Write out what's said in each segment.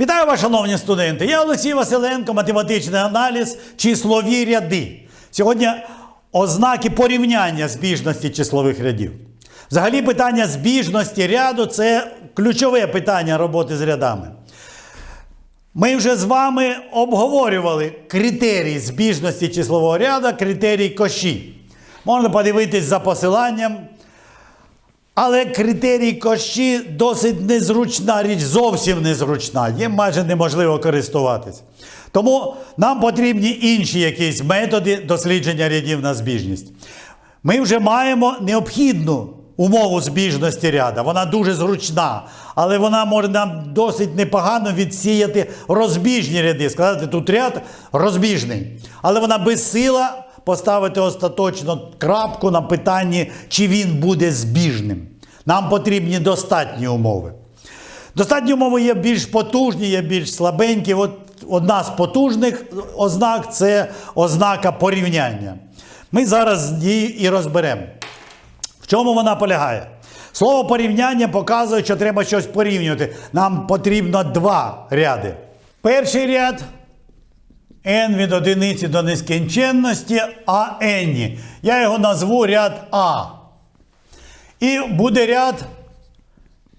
Вітаю вас, шановні студенти! Я Олексій Василенко, математичний аналіз, числові ряди. Сьогодні ознаки порівняння збіжності числових рядів. Взагалі, питання збіжності ряду це ключове питання роботи з рядами. Ми вже з вами обговорювали критерії збіжності числового ряду, критерій коші. Можна подивитись за посиланням. Але критерій кощі досить незручна річ, зовсім незручна. Їм майже неможливо користуватись. Тому нам потрібні інші якісь методи дослідження рядів на збіжність. Ми вже маємо необхідну умову збіжності ряда. Вона дуже зручна, але вона може нам досить непогано відсіяти розбіжні ряди. Сказати, тут ряд розбіжний. Але вона безсила поставити остаточно крапку на питанні, чи він буде збіжним. Нам потрібні достатні умови. Достатні умови є більш потужні, є більш слабенькі. От одна з потужних ознак це ознака порівняння. Ми зараз її і розберемо. В чому вона полягає? Слово порівняння показує, що треба щось порівнювати. Нам потрібно два ряди. Перший ряд n від одиниці до нескінченності а n. Я його назву ряд А. І буде ряд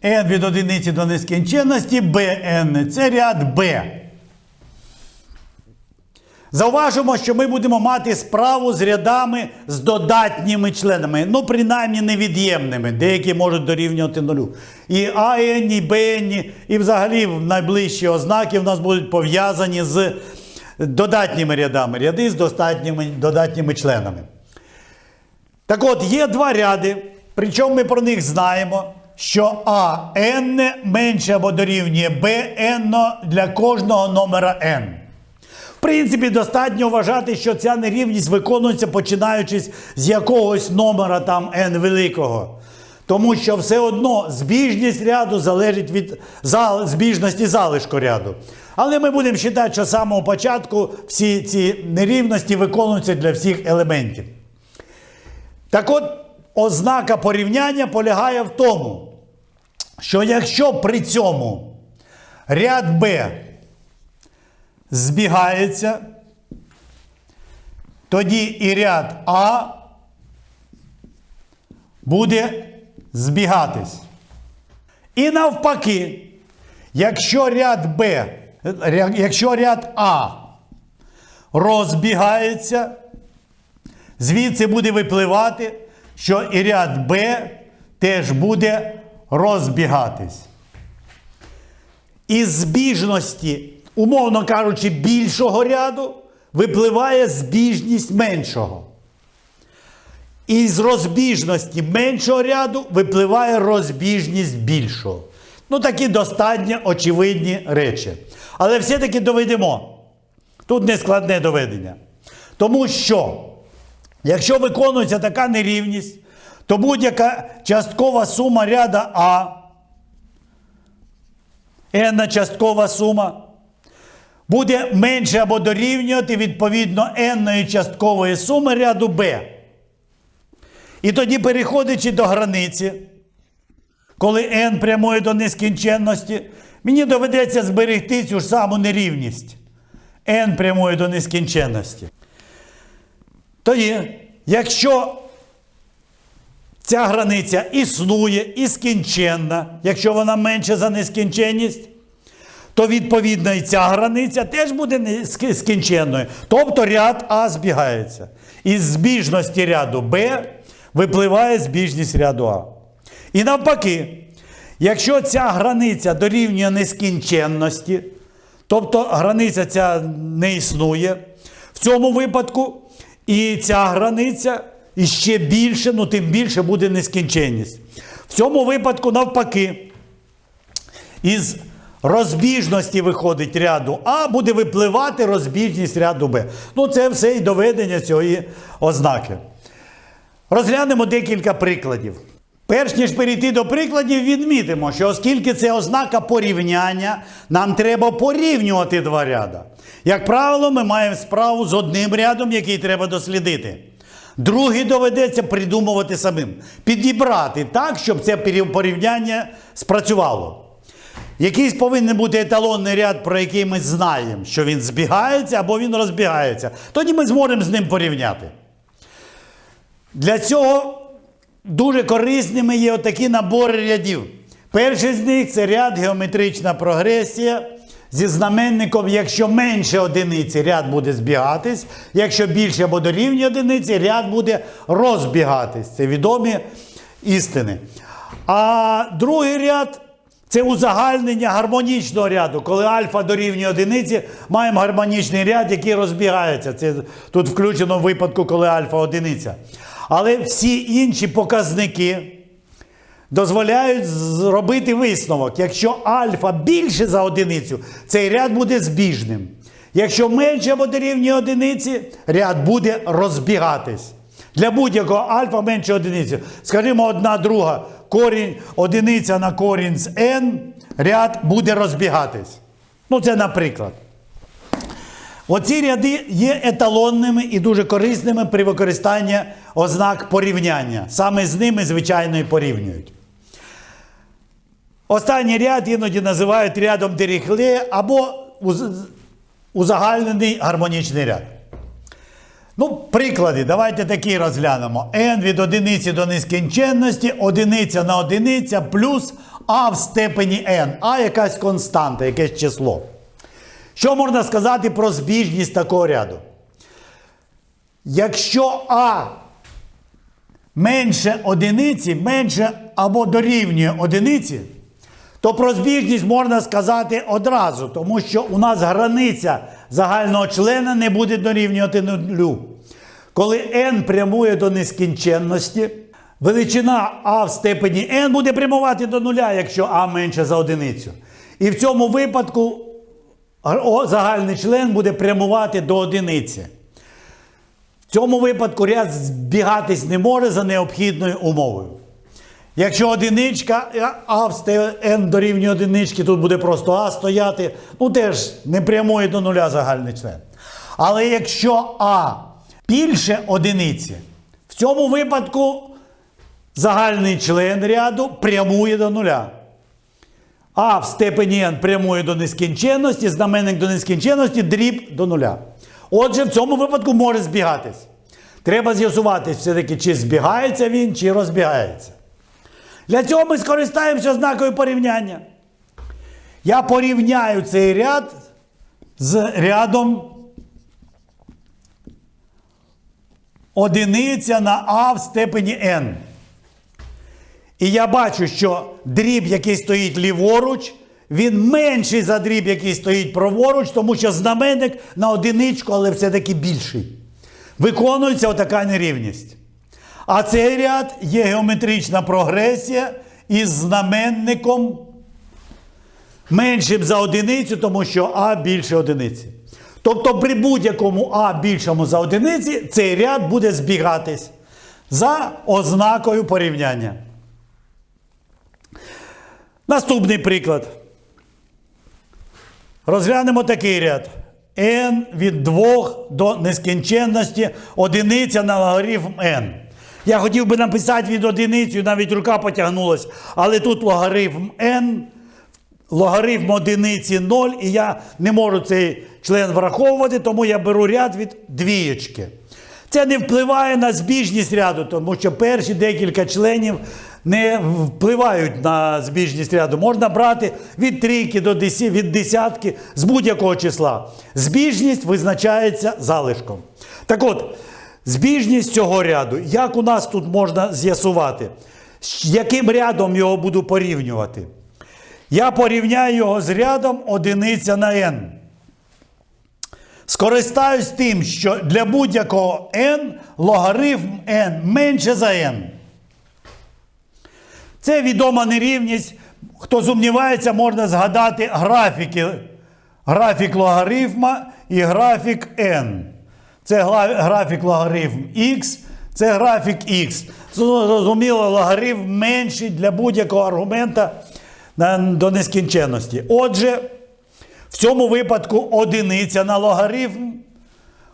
n від одиниці до нескінченності bn. Це ряд b. Зауважимо, що ми будемо мати справу з рядами з додатніми членами, ну, принаймні невід'ємними, деякі можуть дорівнювати нулю. І АН, і БН, і взагалі найближчі ознаки в нас будуть пов'язані з додатніми рядами, ряди з достатніми, додатніми членами. Так от, є два ряди, причому ми про них знаємо, що АН менше або дорівнює БН для кожного номера n. В принципі, достатньо вважати, що ця нерівність виконується починаючи з якогось номера там n великого. Тому що все одно збіжність ряду залежить від збіжності залишку ряду. Але ми будемо вважати, що з самого початку всі ці нерівності виконуються для всіх елементів. Так от, ознака порівняння полягає в тому, що якщо при цьому ряд B збігається, тоді і ряд А буде збігатись. І навпаки, якщо ряд Б, якщо ряд А розбігається, звідси буде випливати, що і ряд Б теж буде розбігатись. Із збіжності, умовно кажучи, більшого ряду випливає збіжність меншого. І з розбіжності меншого ряду випливає розбіжність більшого. Ну, такі достатньо очевидні речі. Але все-таки доведемо. Тут не складне доведення. Тому що, якщо виконується така нерівність, то будь-яка часткова сума ряда А, n часткова сума, буде менше або дорівнювати відповідно n часткової суми ряду Б. І тоді, переходячи до границі, коли n прямує до нескінченності, мені доведеться зберегти цю ж саму нерівність. n прямує до нескінченності. Тоді, якщо ця границя існує і скінченна, якщо вона менша за нескінченність, то відповідно і ця границя теж буде скінченною. Тобто ряд А збігається. Із збіжності ряду Б випливає збіжність ряду А. І навпаки, якщо ця границя дорівнює нескінченності, тобто границя ця не існує, в цьому випадку і ця границя іще більше, ну тим більше буде нескінченність. В цьому випадку, навпаки, із розбіжності виходить ряду А, буде випливати розбіжність ряду Б. Ну, це все і доведення цієї ознаки. Розглянемо декілька прикладів. Перш ніж перейти до прикладів, відмітимо, що оскільки це ознака порівняння, нам треба порівнювати два ряда. Як правило, ми маємо справу з одним рядом, який треба дослідити. Другий доведеться придумувати самим, підібрати так, щоб це порівняння спрацювало. Якийсь повинен бути еталонний ряд, про який ми знаємо, що він збігається або він розбігається. Тоді ми зможемо з ним порівняти. Для цього дуже корисними є отакі набори рядів. Перший з них це ряд геометрична прогресія зі знаменником, якщо менше одиниці, ряд буде збігатись, якщо більше або дорівнює одиниці, ряд буде розбігатись. Це відомі істини. А другий ряд це узагальнення гармонічного ряду. Коли альфа дорівнює одиниці, маємо гармонічний ряд, який розбігається. Це тут включено в випадку, коли альфа одиниця. Але всі інші показники дозволяють зробити висновок. Якщо альфа більше за одиницю, цей ряд буде збіжним. Якщо менше або дорівнює одиниці, ряд буде розбігатись. Для будь-якого альфа менше одиниці. Скажімо, одна друга корінь, одиниця на корінь з n, ряд буде розбігатись. Ну, це наприклад. Оці ряди є еталонними і дуже корисними при використанні ознак порівняння. Саме з ними, звичайно, і порівнюють. Останній ряд іноді називають рядом Диріхле або узагальнений гармонічний ряд. Ну, приклади, давайте такі розглянемо. n від одиниці до нескінченності, одиниця на одиниця плюс а в степені n. А якась константа, якесь число. Що можна сказати про збіжність такого ряду? Якщо А менше одиниці, менше або дорівнює одиниці, то про збіжність можна сказати одразу, тому що у нас границя загального члена не буде дорівнювати нулю. Коли n прямує до нескінченності, величина а в степені n буде прямувати до нуля, якщо а менше за одиницю. І в цьому випадку о, загальний член буде прямувати до одиниці. В цьому випадку ряд збігатись не може за необхідною умовою. Якщо одиничка, а n дорівнює одинички, тут буде просто а стояти, ну теж не прямує до нуля загальний член. Але якщо а більше одиниці, в цьому випадку загальний член ряду прямує до нуля. А в степені n прямує до нескінченності, знаменник до нескінченності, дріб до нуля. Отже, в цьому випадку може збігатись. Треба з'ясувати все-таки, чи збігається він, чи розбігається. Для цього ми скористаємося ознакою порівняння. Я порівняю цей ряд з рядом одиниця на А в степені n. І я бачу, що дріб, який стоїть ліворуч, він менший за дріб, який стоїть праворуч, тому що знаменник на одиничку, але все-таки більший. Виконується отака нерівність. А цей ряд є геометрична прогресія із знаменником меншим за одиницю, тому що А більше одиниці. Тобто при будь-якому А більшому за одиниці цей ряд буде збігатись за ознакою порівняння. Наступний приклад. Розглянемо такий ряд. n від 2 до нескінченності одиниця на логарифм n. Я хотів би написати від одиниці, навіть рука потягнулась, але тут логарифм n, логарифм одиниці 0, і я не можу цей член враховувати, тому я беру ряд від двієчки. Це не впливає на збіжність ряду, тому що перші декілька членів не впливають на збіжність ряду. Можна брати від трійки до десятки, від десятки з будь-якого числа. Збіжність визначається залишком. Так от, збіжність цього ряду, як у нас тут можна з'ясувати? Яким рядом його буду порівнювати? Я порівняю його з рядом одиниця на n. Скористаюсь тим, що для будь-якого n логарифм n менше за n. Це відома нерівність. Хто сумнівається, можна згадати графіки. Графік логарифма і графік n. Це графік логарифм x, це графік x. Зрозуміло, логарифм менший для будь-якого аргумента до нескінченності. Отже, в цьому випадку одиниця на логарифм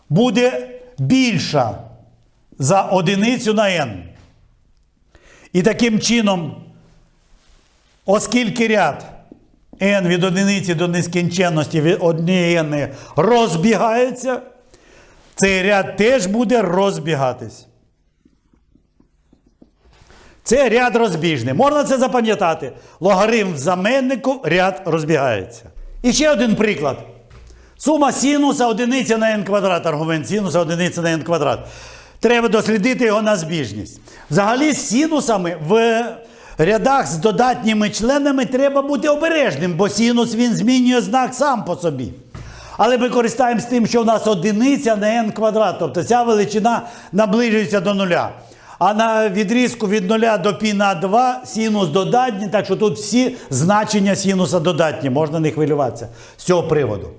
буде більша за одиницю на n. І таким чином, оскільки ряд n від одиниці до нескінченності від однієї n розбігається, цей ряд теж буде розбігатись. Це ряд розбіжний. Можна це запам'ятати. Логарифм в заменнику ряд розбігається. І ще один приклад. Сума синуса одиниця на n квадрат, аргумент синуса одиниця на n квадрат. Треба дослідити його на збіжність. Взагалі, з синусами в рядах з додатніми членами треба бути обережним, бо синус він змінює знак сам по собі. Але ми користаємося тим, що в нас одиниця на n квадрат, тобто ця величина наближується до нуля. А на відрізку від 0 до π на 2 синус додатній, так що тут всі значення синуса додатні, можна не хвилюватися з цього приводу.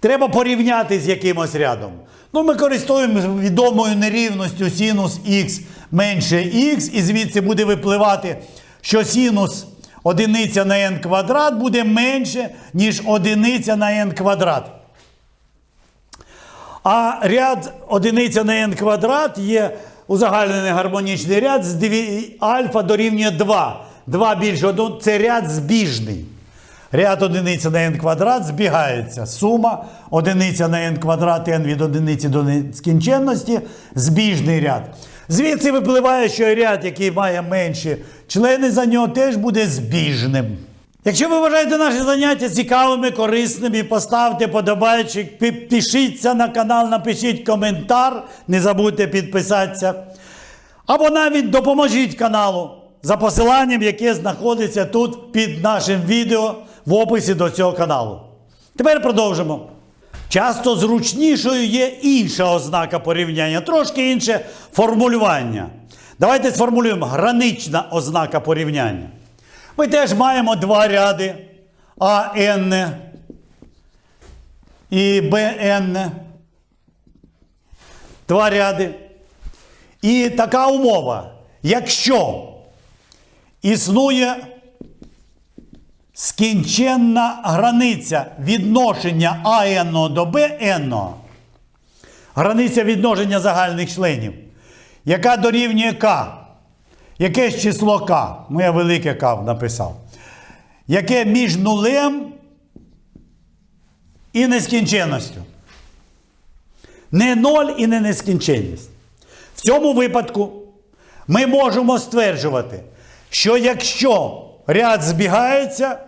Треба порівняти з якимось рядом. Ну, ми користуємося відомою нерівністю синус х менше х, і звідси буде випливати, що синус одиниця на n квадрат буде менше, ніж одиниця на n квадрат. А ряд одиниця на n квадрат є узагальнений гармонічний ряд з дві- альфа дорівнює 2. 2 більше 1 це ряд збіжний. Ряд одиниця на n квадрат збігається. Сума одиниця на n квадрат n від одиниці до нескінченності збіжний ряд. Звідси випливає, що ряд, який має менші члени за нього, теж буде збіжним. Якщо ви вважаєте наші заняття цікавими, корисними, поставте подобайчик, підпишіться на канал, напишіть коментар, не забудьте підписатися. Або навіть допоможіть каналу за посиланням, яке знаходиться тут під нашим відео в описі до цього каналу. Тепер продовжимо. Часто зручнішою є інша ознака порівняння, трошки інше формулювання. Давайте сформулюємо гранична ознака порівняння. Ми теж маємо два ряди АН і БН. Два ряди. І така умова. Якщо існує скінченна границя відношення АН до БН, границя відношення загальних членів, яка дорівнює К, якесь число К, моє велике К написав, яке між нулем і нескінченністю. Не ноль і не нескінченність. В цьому випадку ми можемо стверджувати, що якщо ряд збігається,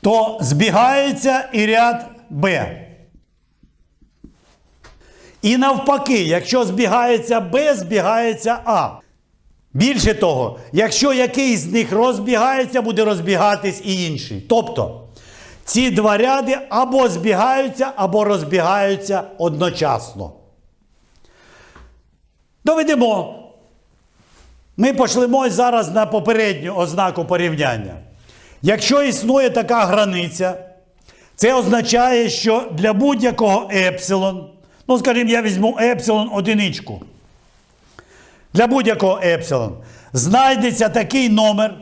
то збігається і ряд Б. І навпаки, якщо збігається Б, збігається А. Більше того, якщо якийсь з них розбігається, буде розбігатись і інший. Тобто ці два ряди або збігаються, або розбігаються одночасно. Доведемо. Ми пошлемо зараз на попередню ознаку порівняння. Якщо існує така границя, це означає, що для будь-якого епсилон, ну, скажімо, я візьму епсилон одиничку. Для будь-якого епсилон знайдеться такий номер,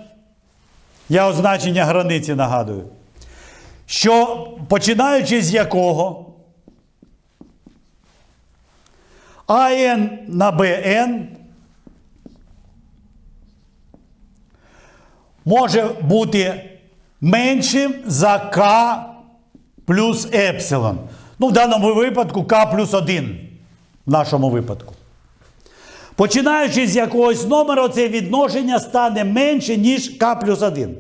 я означення границі нагадую, що починаючи з якого АН на БН може бути меншим за К плюс епсилон. Ну, в даному випадку К плюс 1 в нашому випадку. Починаючи з якогось номера, це відношення стане менше, ніж К плюс 1.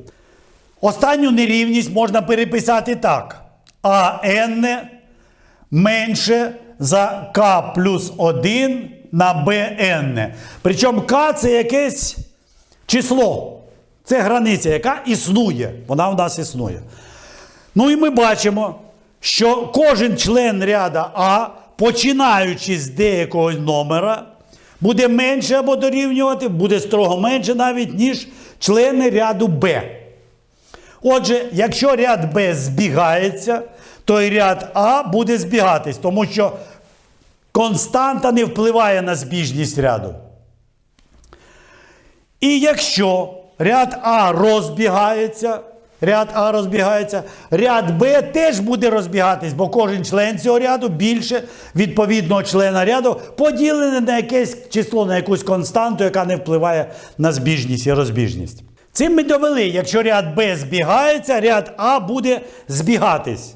Останню нерівність можна переписати так. АН менше за К плюс 1 на БН. Причому К це якесь число. Це границя, яка існує. Вона в нас існує. Ну і ми бачимо, що кожен член ряда А, починаючи з деякого номера, буде менше або дорівнювати, буде строго менше навіть, ніж члени ряду Б. Отже, якщо ряд Б збігається, то і ряд А буде збігатись, тому що константа не впливає на збіжність ряду. І якщо ряд А розбігається, ряд А розбігається. Ряд Б теж буде розбігатись, бо кожен член цього ряду більше відповідного члена ряду поділений на якесь число, на якусь константу, яка не впливає на збіжність і розбіжність. Цим ми довели, якщо ряд Б збігається, ряд А буде збігатись.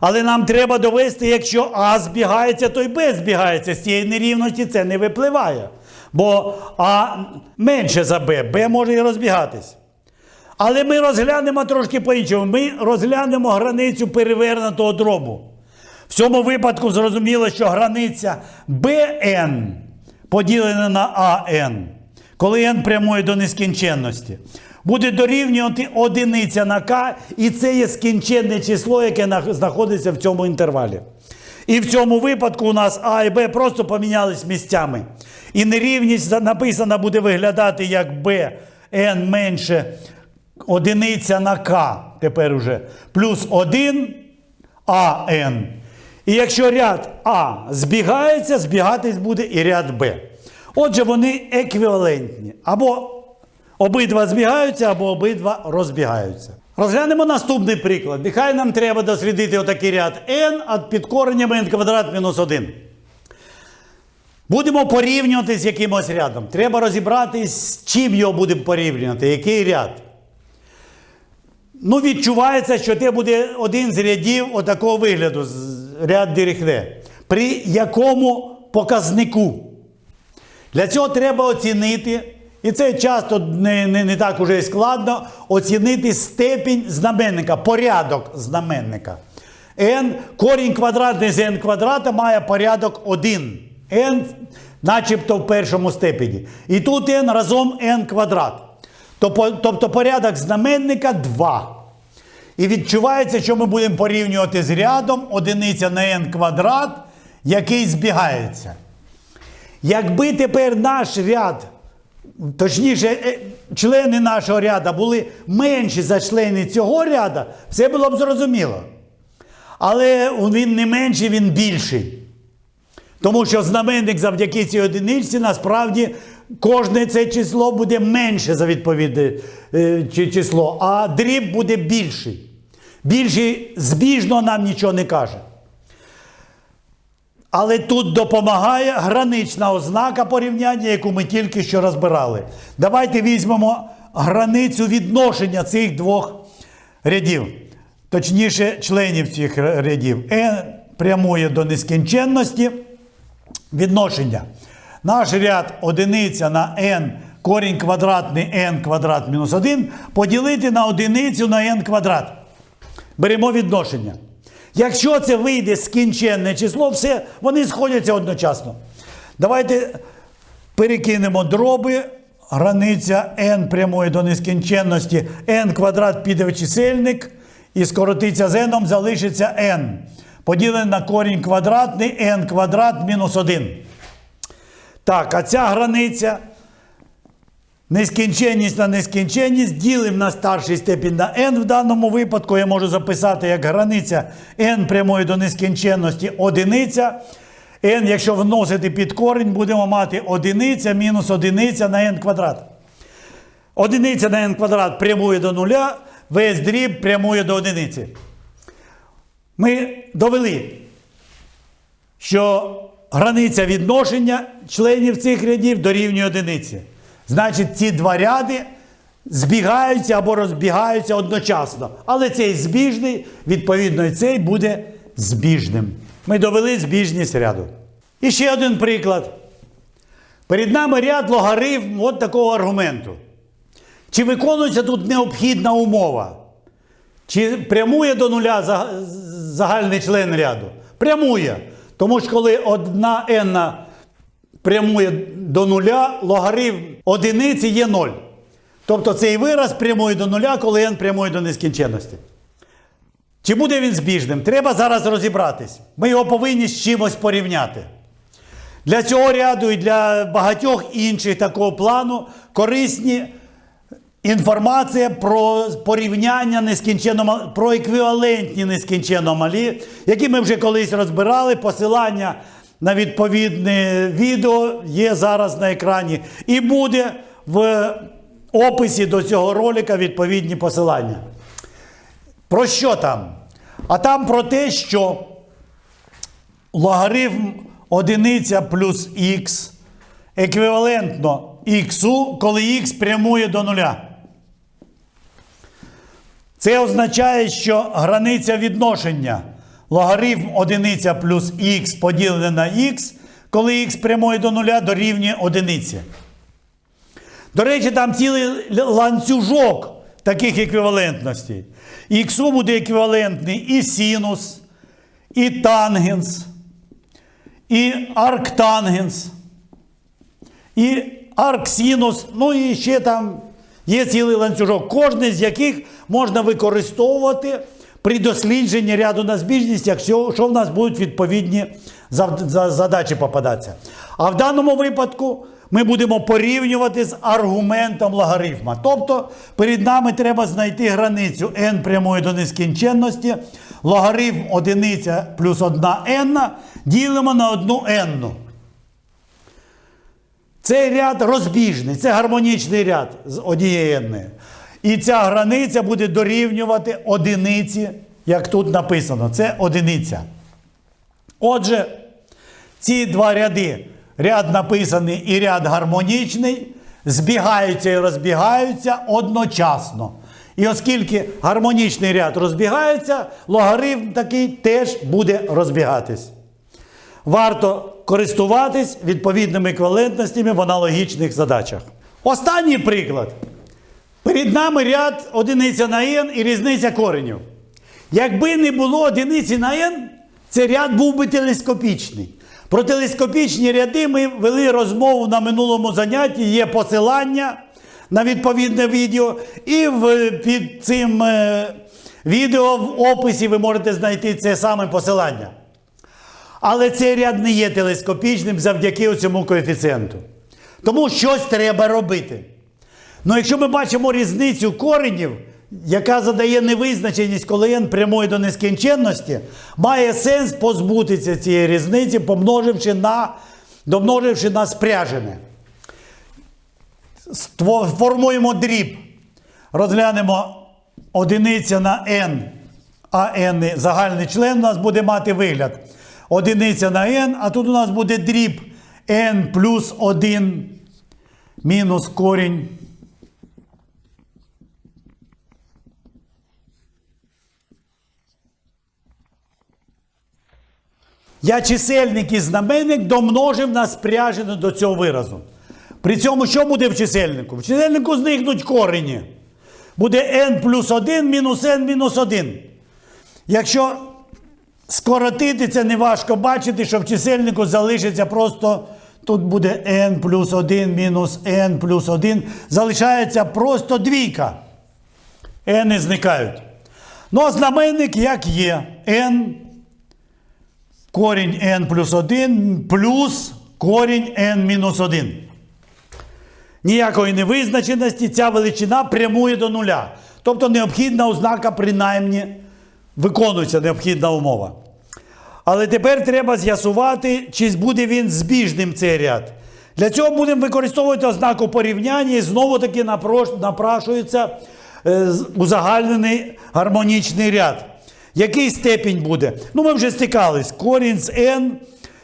Але нам треба довести, якщо А збігається, то й Б збігається. З цієї нерівності це не випливає. Бо А менше за Б, Б може і розбігатись. Але ми розглянемо трошки по-іншому. Ми розглянемо границю перевернутого дробу. В цьому випадку зрозуміло, що границя BN поділена на AN, коли n прямує до нескінченності, буде дорівнювати одиниця на k, і це є скінченне число, яке знаходиться в цьому інтервалі. І в цьому випадку у нас А і Б просто помінялись місцями. І нерівність написана буде виглядати як BN менше одиниця на К тепер уже плюс 1 АН. І якщо ряд А збігається, збігатись буде і ряд Б. Отже, вони еквівалентні. Або обидва збігаються, або обидва розбігаються. Розглянемо наступний приклад. Нехай нам треба дослідити отакий ряд n, а під коренням n квадрат мінус 1. Будемо порівнювати з якимось рядом. Треба розібратись, з чим його будемо порівнювати, який ряд. Ну, відчувається, що це буде один з рядів отакого вигляду, ряд Діріхве. При якому показнику? Для цього треба оцінити, і це часто не, не, не так уже і складно, оцінити степінь знаменника, порядок знаменника. n, корінь квадратний з n квадрата має порядок 1. n начебто в першому степені. І тут n разом n квадрат. Тобто, порядок знаменника 2. І відчувається, що ми будемо порівнювати з рядом одиниця на n квадрат, який збігається. Якби тепер наш ряд, точніше, е, члени нашого ряду були менші за члени цього ряду, все було б зрозуміло. Але він не менший, він більший. Тому що знаменник завдяки цій одиничці насправді кожне це число буде менше за відповідне е, число, а дріб буде більший. Більший збіжно нам нічого не каже. Але тут допомагає гранична ознака порівняння, яку ми тільки що розбирали. Давайте візьмемо границю відношення цих двох рядів, точніше, членів цих рядів. n прямує до нескінченності відношення. Наш ряд одиниця на n корінь квадратний n квадрат мінус 1 поділити на одиницю на n квадрат. Беремо відношення. Якщо це вийде скінченне число, все, вони сходяться одночасно. Давайте перекинемо дроби. Границя n прямує до нескінченності, n квадрат піде в чисельник і скоротиться з n, залишиться n. Поділене на корінь квадратний n квадрат мінус 1. Так, а ця границя Нескінченність на нескінченність ділимо на старший степінь на n. В даному випадку я можу записати як границя n прямої до нескінченності одиниця. n, якщо вносити під корінь, будемо мати одиниця мінус одиниця на n квадрат. Одиниця на n квадрат прямує до нуля, весь дріб прямує до одиниці. Ми довели, що границя відношення членів цих рядів дорівнює одиниці. Значить, ці два ряди збігаються або розбігаються одночасно. Але цей збіжний, відповідно, і цей буде збіжним. Ми довели збіжність ряду. І ще один приклад. Перед нами ряд логарифм от такого аргументу. Чи виконується тут необхідна умова? Чи прямує до нуля загальний член ряду? Прямує. Тому що коли одна n прямує до нуля, логарифм одиниці є 0. Тобто цей вираз прямує до нуля, коли n прямує до нескінченності. Чи буде він збіжним? Треба зараз розібратись. Ми його повинні з чимось порівняти. Для цього ряду і для багатьох інших такого плану корисні інформація про порівняння нескінченно про еквівалентні нескінченно малі, які ми вже колись розбирали. Посилання на відповідне відео є зараз на екрані. І буде в описі до цього ролика відповідні посилання. Про що там? А там про те, що логарифм одиниця плюс х еквівалентно х, коли х прямує до нуля. Це означає, що границя відношення логарифм одиниця плюс х поділене на х, коли х прямує до нуля, дорівнює одиниці. До речі, там цілий ланцюжок таких еквівалентностей. Х буде еквівалентний і синус, і тангенс, і арктангенс, і арксинус, ну і ще там є цілий ланцюжок, кожний з яких можна використовувати при дослідженні ряду на збіжність, якщо що в нас будуть відповідні задачі попадатися. А в даному випадку ми будемо порівнювати з аргументом логарифма. Тобто перед нами треба знайти границю n прямої до нескінченності. Логарифм одиниця плюс 1 n ділимо на одну n. Цей ряд розбіжний, це гармонічний ряд з однієї. І ця границя буде дорівнювати одиниці, як тут написано. Це одиниця. Отже, ці два ряди, ряд написаний і ряд гармонічний, збігаються і розбігаються одночасно. І оскільки гармонічний ряд розбігається, логарифм такий теж буде розбігатись. Варто користуватись відповідними еквівалентностями в аналогічних задачах. Останній приклад. Перед нами ряд одиниця на n і різниця коренів. Якби не було одиниці на n, цей ряд був би телескопічний. Про телескопічні ряди ми вели розмову на минулому занятті, є посилання на відповідне відео. І в, під цим е, відео в описі ви можете знайти це саме посилання. Але цей ряд не є телескопічним завдяки цьому коефіцієнту. Тому щось треба робити. Ну, якщо ми бачимо різницю коренів, яка задає невизначеність, коли n прямує до нескінченності, має сенс позбутися цієї різниці, помноживши на, домноживши на спряжене. Формуємо дріб. Розглянемо одиниця на n, а n загальний член у нас буде мати вигляд. Одиниця на n, а тут у нас буде дріб n плюс 1 мінус корінь. Я чисельник і знаменник домножив на спряжене до цього виразу. При цьому що буде в чисельнику? В чисельнику зникнуть корені. Буде n плюс 1 мінус n мінус 1. Якщо скоротити, це важко бачити, що в чисельнику залишиться просто. Тут буде n плюс 1 мінус n плюс 1. Залишається просто двійка. n зникають. Ну, а знаменник як є. n корінь n плюс 1 плюс корінь n мінус 1. Ніякої невизначеності, ця величина прямує до нуля. Тобто необхідна ознака, принаймні, виконується необхідна умова. Але тепер треба з'ясувати, чи буде він збіжним цей ряд. Для цього будемо використовувати ознаку порівняння і знову таки напрашується е, узагальнений гармонічний ряд. Який степінь буде? Ну, ми вже стикались. Корінь з n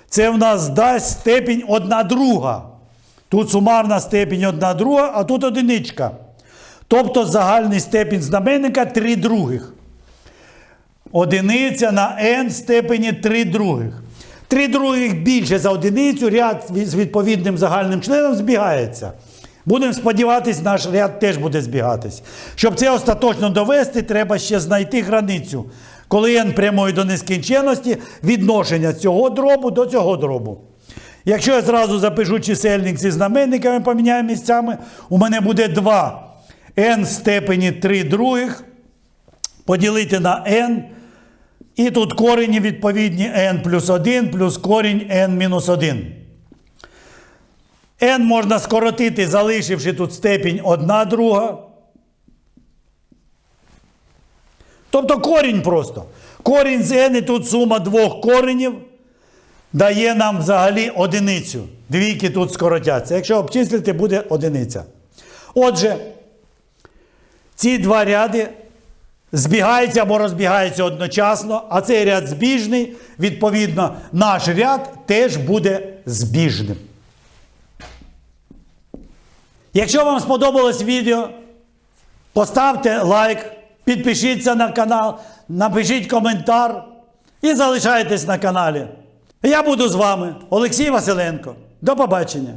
це в нас дасть степінь 1 друга. Тут сумарна степінь 1 друга, а тут одиничка. Тобто загальний степінь знаменника 3 других. Одиниця на n степені 3 других. 3 других більше за одиницю, ряд з відповідним загальним членом збігається. Будемо сподіватись, наш ряд теж буде збігатись. Щоб це остаточно довести, треба ще знайти границю. Коли n прямує до нескінченності, відношення цього дробу до цього дробу. Якщо я зразу запишу чисельник зі знаменниками, поміняю місцями, у мене буде 2 n степені 3 других поділити на n. І тут корені відповідні n плюс 1 плюс корінь n мінус 1. n можна скоротити, залишивши тут степінь 1 друга. Тобто корінь просто. Корінь з n і тут сума двох коренів дає нам взагалі одиницю. Двійки тут скоротяться. Якщо обчислити, буде одиниця. Отже, ці два ряди збігаються або розбігаються одночасно, а цей ряд збіжний, відповідно, наш ряд теж буде збіжним. Якщо вам сподобалось відео, поставте лайк, підпишіться на канал, напишіть коментар і залишайтесь на каналі. Я буду з вами, Олексій Василенко. До побачення!